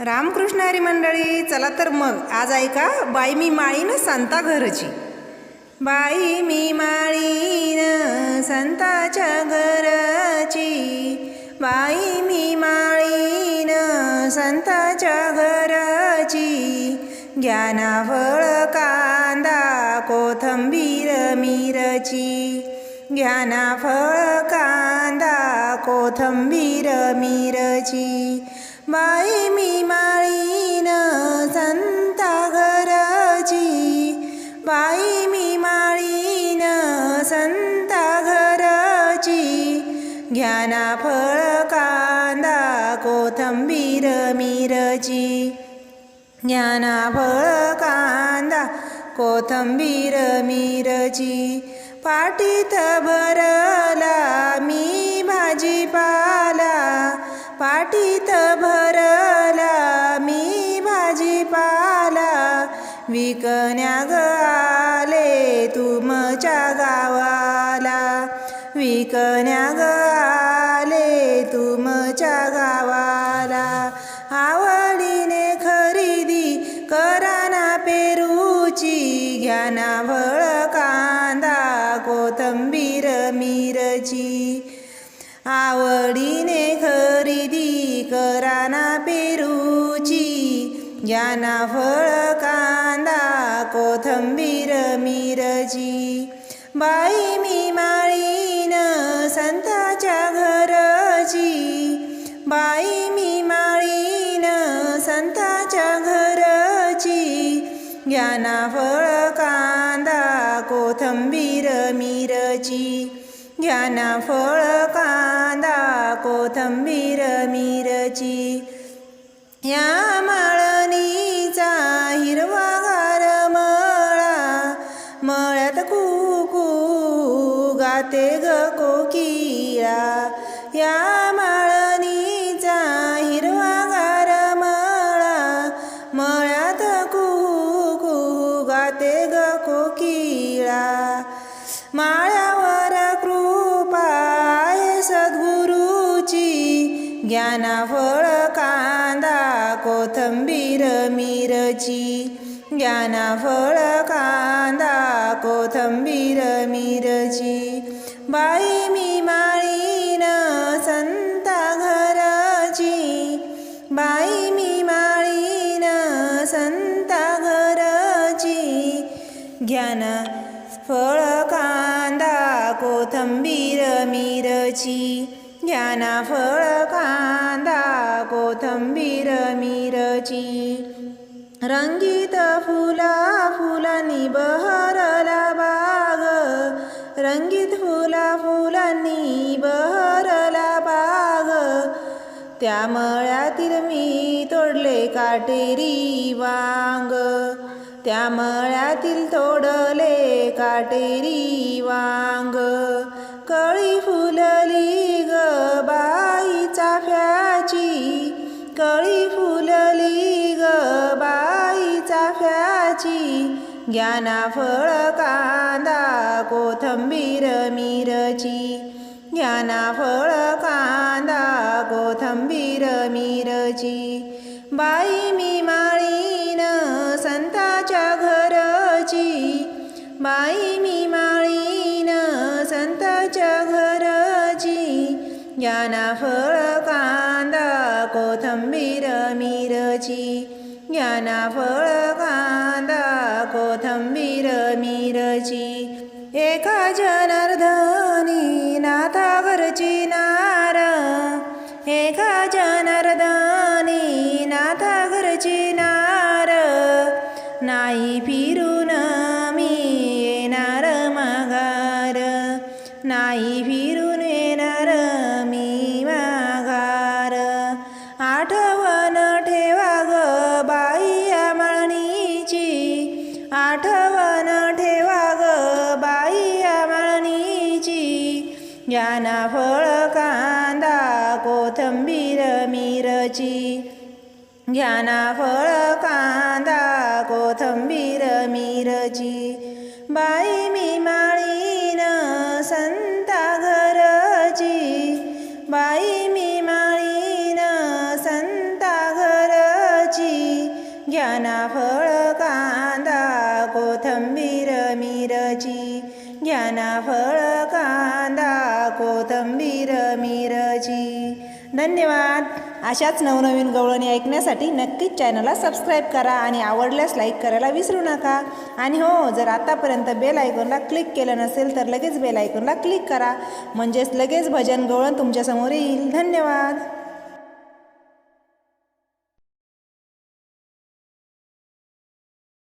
रामकृष्ण हरी मंडळी चला तर मग. आज ऐका बाई मी माळीनं संता घरची. बाई मी माळीनं संताच्या घरची. बाई मी माळीन संताच्या घरची. ज्ञानावळ कांदा कोथंबीर मिरची. ज्ञानाफळ कांदा कोथंबीर मिरची. बाई मी माळीन संता घरची. बाई मी माळीन संता घरची. ज्ञाना फळ कांदा कोथंबीर मिरची. ज्ञाना फळ कांदा कोथंबीर मिरची. पाटीत भरला विकण्या ग आले तुमच्या गावाला. विकण्या ग आले तुमच्या गावाला. आवडीने खरेदी कराना पेरूची. घ्याना फळ कांदा कोथंबीर मिरची. आवडीने खरेदी कराना पेरूची. ज्ञाना फळ का कोथंबीर मिरची बाई मी माळीन संताच्या घरची. बाई मी माळीन संताच्या घरची. ज्ञाना फळ कांदा कोथंबीर मिरची ज्ञाना फळ कांदा कोथंबीर मिरची या मळ्यात कुकू गाते ग कोकिळा. या माळणीचा हिरवा गार मळा. मळ्यात कुकू गाते ग कोकिळा. माळ्यावर कृपा सद्गुरूची. ज्ञाना फळ कांदा कोथंबीर मिरची. ज्ञाना फळ कांदा कोथंबीर मिरची बाई मी माळीन संता घरची. बाई मी माळीन संता घरची. ज्ञान फळ कांदा कोथंबीर मिरची. ज्ञाना फळ कांदा कोथंबीर मिरची. रंगीत फुला फुलांनी बहरला. रंगीत फुला फुलांनी बहरला बाग. त्या मळ्यातील मी तोडले काटेरी वांग. त्या मळ्यातील तोडले काटेरी वांग. कळी फुल ज्ञाना फळ कांदा कोथंबीर मिरची. ज्ञाना फळ कांदा कोथंबीर मिरची. बाई मी माळीन संताच्या घरची. बाई मी माळीन संताच्या घरची. ज्ञाना फळ कांदा कोथंबीर मिरची. ज्ञाना फळ कांदा कोथंबीर मिरची एका जनार्दनी नाथा घरची नार एका जनार्दनी नाथा घरची नार. नाही फिरून मी येणार माघार नाही फिरून कोथंबीर मिरची. ज्ञाना फळ कांदा कोथंबीर मिरची. बाई मी माळीन संता घरची. बाई मी माळीन संता घरची. घ्याना फळ कांदा कोथंबीर मिरची. घ्याना फळ धन्यवाद. अशाच नवनवीन गवळणी ऐकण्यासाठी नक्कीच चॅनलला सबस्क्राईब करा आणि आवडल्यास लाईक करायला विसरू नका. आणि हो जर आतापर्यंत बेल आयकॉनला क्लिक केलं नसेल तर लगेच बेल आयकॉनला क्लिक करा. म्हणजेच लगेच भजन गवळण तुमच्यासमोर येईल. धन्यवाद.